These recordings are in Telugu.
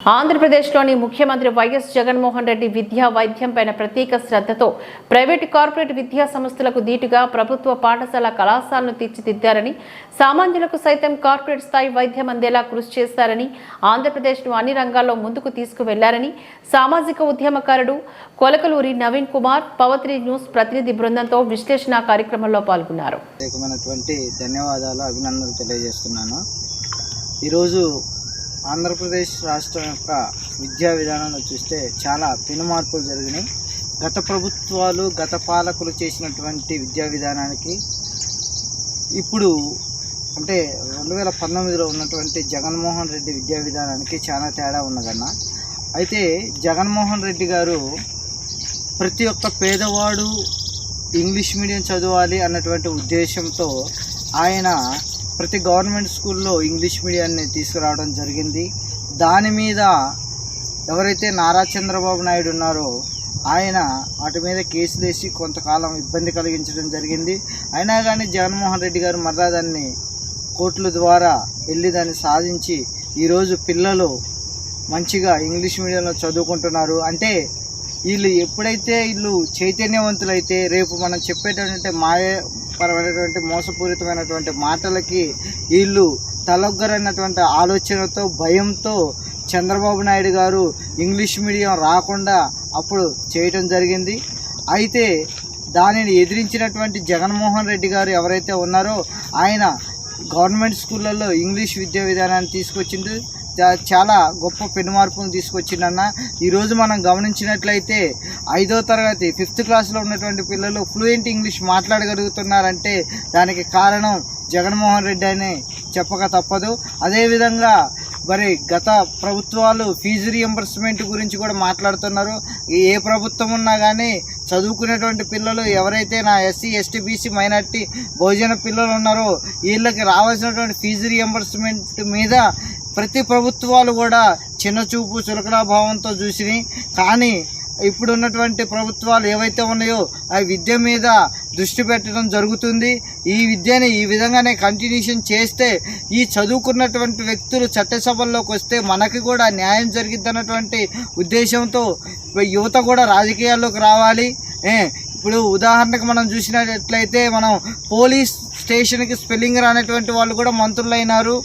ఆంధ్రప్రదేశ్లోని ముఖ్యమంత్రి వైఎస్ జగన్మోహన్ రెడ్డి విద్యా వైద్యం పైన ప్రత్యేక శ్రద్ధతో ప్రైవేటు కార్పొరేట్ విద్యా సంస్థలకు దీటుగా ప్రభుత్వ పాఠశాల కళాశాలను తీర్చిదిద్దారని సామాన్యులకు సైతం కార్పొరేట్ స్థాయి వైద్యం అందేలా కృషి చేశారని ఆంధ్రప్రదేశ్ను అన్ని రంగాల్లో ముందుకు తీసుకువెళ్ళారని సామాజిక ఉద్యమకారుడు కొలకలూరి నవీన్ కుమార్ పవత్రి న్యూస్ ప్రతినిధి బృందంతో విశ్లేషణ కార్యక్రమంలో పాల్గొన్నారు. ధన్యవాదాలు అభినందనలు తెలియజేస్తున్నాను. ఈరోజు ఆంధ్రప్రదేశ్ రాష్ట్రం యొక్క విద్యా విధానంలో చూస్తే చాలా పెను మార్పులు జరిగినాయి. గత ప్రభుత్వాలు గత పాలకులు చేసినటువంటి విద్యా విధానానికి ఇప్పుడు అంటే రెండు వేల పంతొమ్మిదిలో ఉన్నటువంటి జగన్మోహన్ రెడ్డి విద్యా విధానానికి చాలా తేడా ఉన్నదన్న. అయితే జగన్మోహన్ రెడ్డి గారు ప్రతి ఒక్క పేదవాడు ఇంగ్లీష్ మీడియం చదవాలి అన్నటువంటి ఉద్దేశంతో ఆయన ప్రతి గవర్నమెంట్ స్కూల్లో ఇంగ్లీష్ మీడియాన్ని తీసుకురావడం జరిగింది. దాని మీద ఎవరైతే నారా చంద్రబాబు నాయుడు ఉన్నారో ఆయన వాటి మీద కేసులు వేసి కొంతకాలం ఇబ్బంది కలిగించడం జరిగింది. అయినా కానీ జగన్మోహన్ రెడ్డి గారు మరలా దాన్ని కోర్టుల ద్వారా వెళ్ళి దాన్ని సాధించి ఈరోజు పిల్లలు మంచిగా ఇంగ్లీష్ మీడియంలో చదువుకుంటున్నారు. అంటే వీళ్ళు ఎప్పుడైతే వీళ్ళు చైతన్యవంతులైతే రేపు మనం చెప్పేటటువంటి మాయపరమైనటువంటి మోసపూరితమైనటువంటి మాటలకి వీళ్ళు తలొగ్గరైనటువంటి ఆలోచనతో భయంతో చంద్రబాబు నాయుడు గారు ఇంగ్లీష్ మీడియం రాకుండా అప్పుడు చేయటం జరిగింది. అయితే దానిని ఎదిరించినటువంటి జగన్మోహన్ రెడ్డి గారు ఎవరైతే ఉన్నారో ఆయన గవర్నమెంట్ స్కూళ్ళల్లో ఇంగ్లీష్ విద్యా విధానాన్ని తీసుకొచ్చిండు. చాలా గొప్ప పెను మార్పును తీసుకొచ్చిండన్న. ఈరోజు మనం గమనించినట్లయితే ఐదో తరగతి ఫిఫ్త్ క్లాస్లో ఉన్నటువంటి పిల్లలు ఫ్లూయెంట్ ఇంగ్లీష్ మాట్లాడగలుగుతున్నారంటే దానికి కారణం జగన్మోహన్ రెడ్డి అని చెప్పక తప్పదు. అదేవిధంగా మరి గత ప్రభుత్వాలు ఫీజు రియంబర్స్మెంట్ గురించి కూడా మాట్లాడుతున్నారు. ఏ ప్రభుత్వం ఉన్నా కానీ చదువుకునేటువంటి పిల్లలు ఎవరైతే నా ఎస్సీ ఎస్టీ బీసీ మైనార్టీ బహుజన పిల్లలు ఉన్నారో వీళ్ళకి రావాల్సినటువంటి ఫీజు రియంబర్స్మెంట్ మీద ప్రతి ప్రభుత్వాలు కూడా చిన్న చూపు చులకడా భావంతో చూసినాయి కానీ ఇప్పుడున్నటువంటి ప్రభుత్వాలు ఏవైతే ఉన్నాయో ఆ విద్య మీద దృష్టి పెట్టడం జరుగుతుంది. ఈ విద్యని ఈ విధంగానే కంటిన్యూషన్ చేస్తే ఈ చదువుకున్నటువంటి వ్యక్తులు చట్టసభల్లోకి వస్తే మనకి కూడా న్యాయం జరిగిద్దన్నటువంటి ఉద్దేశంతో యువత కూడా రాజకీయాల్లోకి రావాలి. ఇప్పుడు ఉదాహరణకు మనం చూసినట్లయితే మనం పోలీస్ స్టేషన్కి స్పెల్లింగ్ రానటువంటి వాళ్ళు కూడా మంత్రులైనారు.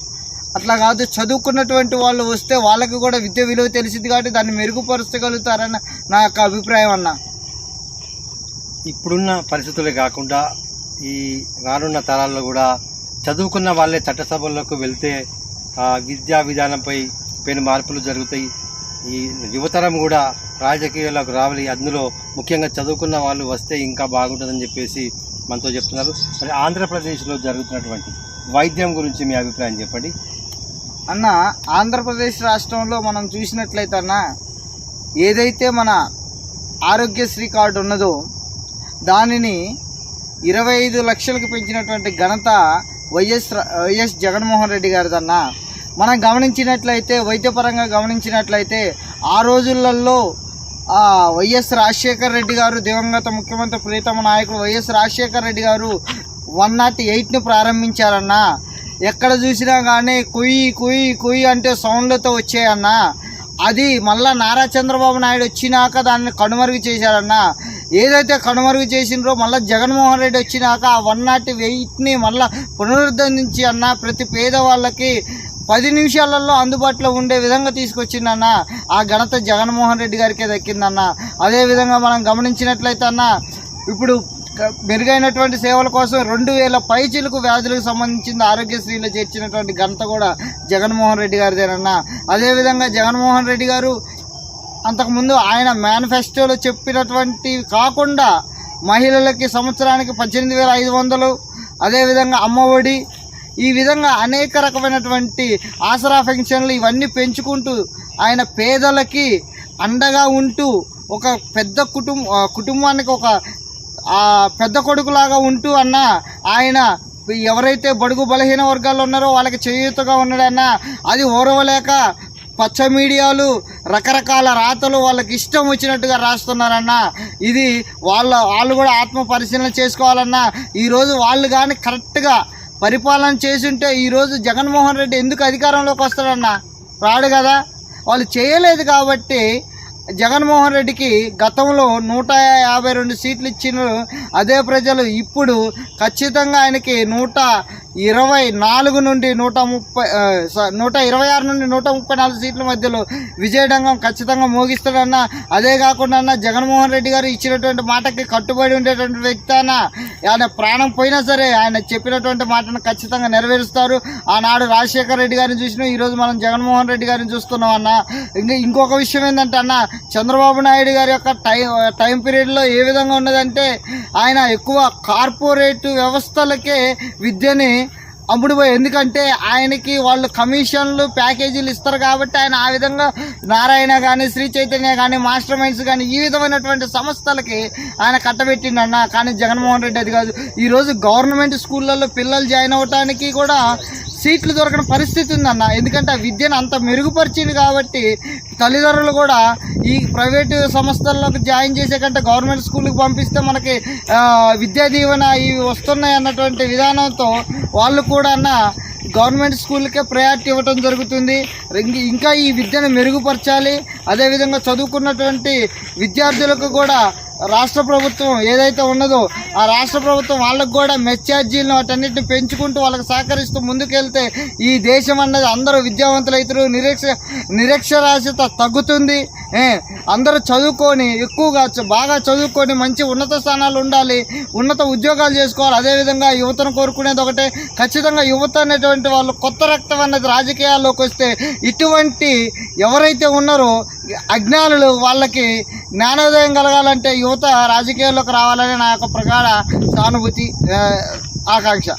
అట్లా కాదు చదువుకున్నటువంటి వాళ్ళు వస్తే వాళ్ళకి కూడా విద్య విలువ తెలిసింది కాబట్టి దాన్ని మెరుగుపరచగలుగుతారని నా యొక్క అభిప్రాయం అన్న. ఇప్పుడున్న పరిస్థితులే కాకుండా ఈ రానున్న తరాల్లో కూడా చదువుకున్న వాళ్ళే చట్టసభల్లోకి వెళ్తే విద్యా విధానంపై పెను మార్పులు జరుగుతాయి. ఈ యువతరం కూడా రాజకీయాల్లోకి రావాలి. అందులో ముఖ్యంగా చదువుకున్న వాళ్ళు వస్తే ఇంకా బాగుంటుందని చెప్పేసి మనతో చెప్తున్నారు. మరి ఆంధ్రప్రదేశ్లో జరుగుతున్నటువంటి వైద్యం గురించి మీ అభిప్రాయం చెప్పండి. అన్న ఆంధ్రప్రదేశ్ రాష్ట్రంలో మనం చూసినట్లయితే అన్న ఏదైతే మన ఆరోగ్యశ్రీ కార్డు ఉన్నదో దానిని ఇరవై ఐదు లక్షలకు పెంచినటువంటి ఘనత వైఎస్ వైఎస్ జగన్మోహన్ రెడ్డి గారిదన్న మనం గమనించినట్లయితే వైద్యపరంగా గమనించినట్లయితే ఆ రోజులలో వైఎస్ రాజశేఖర రెడ్డి గారు దివంగత ముఖ్యమంత్రి ప్రీతమ నాయకుడు వైఎస్ రాజశేఖర రెడ్డి గారు వన్ నాట్ ఎయిట్ను ప్రారంభించారన్నా. ఎక్కడ చూసినా కానీ కుయ్యి కుయ్యి కుయ్యి అంటే సౌండ్లతో వచ్చాయన్న. అది మళ్ళా నారా చంద్రబాబు నాయుడు వచ్చినాక దాన్ని కనుమరుగు చేశారన్న. ఏదైతే కనుమరుగు చేసినరో మళ్ళీ జగన్మోహన్ రెడ్డి వచ్చినాక ఆ వన్ నాట్ ఎయిట్ని మళ్ళీ పునరుద్ధరించి అన్న ప్రతి పేదవాళ్ళకి పది నిమిషాలలో అందుబాటులో ఉండే విధంగా తీసుకొచ్చిందన్న ఆ ఘనత జగన్మోహన్ రెడ్డి గారికే దక్కిందన్న. అదేవిధంగా మనం గమనించినట్లయితే అన్న ఇప్పుడు మెరుగైనటువంటి సేవల కోసం రెండు వేల పైచిలకు వ్యాధులకు సంబంధించిన ఆరోగ్యశ్రీలో చేర్చినటువంటి ఘనత కూడా జగన్మోహన్ రెడ్డి గారిదేనన్న. అదేవిధంగా జగన్మోహన్ రెడ్డి గారు అంతకుముందు ఆయన మేనిఫెస్టోలో చెప్పినటువంటి కాకుండా మహిళలకి సంవత్సరానికి పద్దెనిమిది వేల ఐదు వందలు అదేవిధంగా అమ్మఒడి ఈ విధంగా అనేక రకమైనటువంటి ఆసరా ఫెన్షన్లు ఇవన్నీ పెంచుకుంటూ ఆయన పేదలకి అండగా ఉంటూ ఒక పెద్ద కుటుంబ కుటుంబానికి ఒక పెద్ద కొడుకులాగా ఉంటూ అన్న ఆయన ఎవరైతే బడుగు బలహీన వర్గాల్లో ఉన్నారో వాళ్ళకి చేయూతగా ఉన్నాడన్న అది ఓరవలేక పచ్చ మీడియాలు రకరకాల రాతలు వాళ్ళకి ఇష్టం వచ్చినట్టుగా రాస్తున్నారన్న ఇది వాళ్ళ వాళ్ళు కూడా ఆత్మ పరిశీలన చేసుకోవాలన్నా ఈరోజు వాళ్ళు కానీ కరెక్ట్గా పరిపాలన చేసుంటే ఈరోజు జగన్మోహన్ రెడ్డి ఎందుకు అధికారంలోకి వస్తాడన్న? రాడు కదా. వాళ్ళు చేయలేదు కాబట్టి జగన్మోహన్ రెడ్డికి గతంలో నూట యాభై రెండు సీట్లు ఇచ్చిన అదే ప్రజలు ఇప్పుడు ఖచ్చితంగా ఆయనకి నూట ఇరవై నాలుగు నుండి నూట ముప్పై నూట ఇరవై ఆరు నుండి నూట ముప్పై నాలుగు సీట్ల మధ్యలో విజయడంగం ఖచ్చితంగా మోగిస్తాడన్న అదే కాకుండా అన్న జగన్మోహన్ రెడ్డి గారు ఇచ్చినటువంటి మాటకి కట్టుబడి ఉండేటువంటి వ్యక్తి అన్న ఆయన ప్రాణం పోయినా సరే ఆయన చెప్పినటువంటి మాటను ఖచ్చితంగా నెరవేరుస్తారు. ఆనాడు రాజశేఖర రెడ్డి గారిని చూసినాం ఈరోజు మనం జగన్మోహన్ రెడ్డి గారిని చూస్తున్నాం అన్న. ఇంకా ఇంకొక విషయం ఏంటంటే అన్న చంద్రబాబు నాయుడు గారి యొక్క టైం టైం పీరియడ్లో ఏ విధంగా ఉన్నదంటే ఆయన ఎక్కువ కార్పొరేట్ వ్యవస్థలకే విద్యని అమ్ముడుపోయి ఎందుకంటే ఆయనకి వాళ్ళు కమిషన్లు ప్యాకేజీలు ఇస్తారు కాబట్టి ఆయన ఆ విధంగా నారాయణ కానీ శ్రీ చైతన్య కానీ మాస్టర్ మైండ్స్ కానీ ఈ విధమైనటువంటి సంస్థలకి ఆయన కట్టబెట్టిండన్న. కానీ జగన్మోహన్ రెడ్డి అది కాదు. ఈరోజు గవర్నమెంట్ స్కూళ్ళల్లో పిల్లలు జాయిన్ అవ్వటానికి కూడా సీట్లు దొరకని పరిస్థితి ఉందన్న. ఎందుకంటే ఆ విద్యను అంత మెరుగుపరిచింది కాబట్టి తల్లిదండ్రులు కూడా ఈ ప్రైవేటు సంస్థల్లోకి జాయిన్ చేసే కంటే గవర్నమెంట్ స్కూల్కి పంపిస్తే మనకి విద్యా దీవెన ఇవి వస్తున్నాయి అన్నటువంటి విధానంతో వాళ్ళు కూడా అన్న గవర్నమెంట్ స్కూల్కే ప్రయారిటీ ఇవ్వటం జరుగుతుంది. ఇంకా ఈ విద్యను మెరుగుపరచాలి. అదేవిధంగా చదువుకున్నటువంటి విద్యార్థులకు కూడా రాష్ట్ర ప్రభుత్వం ఏదైతే ఉన్నదో ఆ రాష్ట్ర ప్రభుత్వం వాళ్ళకు కూడా మెస్ ఛార్జీలను వాటన్నిటిని పెంచుకుంటూ వాళ్ళకి సహకరిస్తూ ముందుకెళ్తే ఈ దేశం అన్నది అందరూ విద్యావంతులు అవుతారు నిరక్ష నిరక్షరాస్యత తగ్గుతుంది. అందరూ చదువుకొని ఎక్కువగా చ- బాగా చదువుకొని మంచి ఉన్నత స్థానాలు ఉండాలి. ఉన్నత ఉద్యోగాలు చేసుకోవాలి. అదేవిధంగా యువతను కోరుకునేది ఒకటే. ఖచ్చితంగా యువత అనేటువంటి వాళ్ళు కొత్త రక్తం అన్నది రాజకీయాల్లోకి వస్తే ఇటువంటి ఎవరైతే ఉన్నారో అజ్ఞానులు వాళ్ళకి జ్ఞానోదయం కలగాలంటే యువత రాజకీయాల్లోకి రావాలని నా యొక్క ప్రగాఢ సానుభూతి ఆకాంక్ష.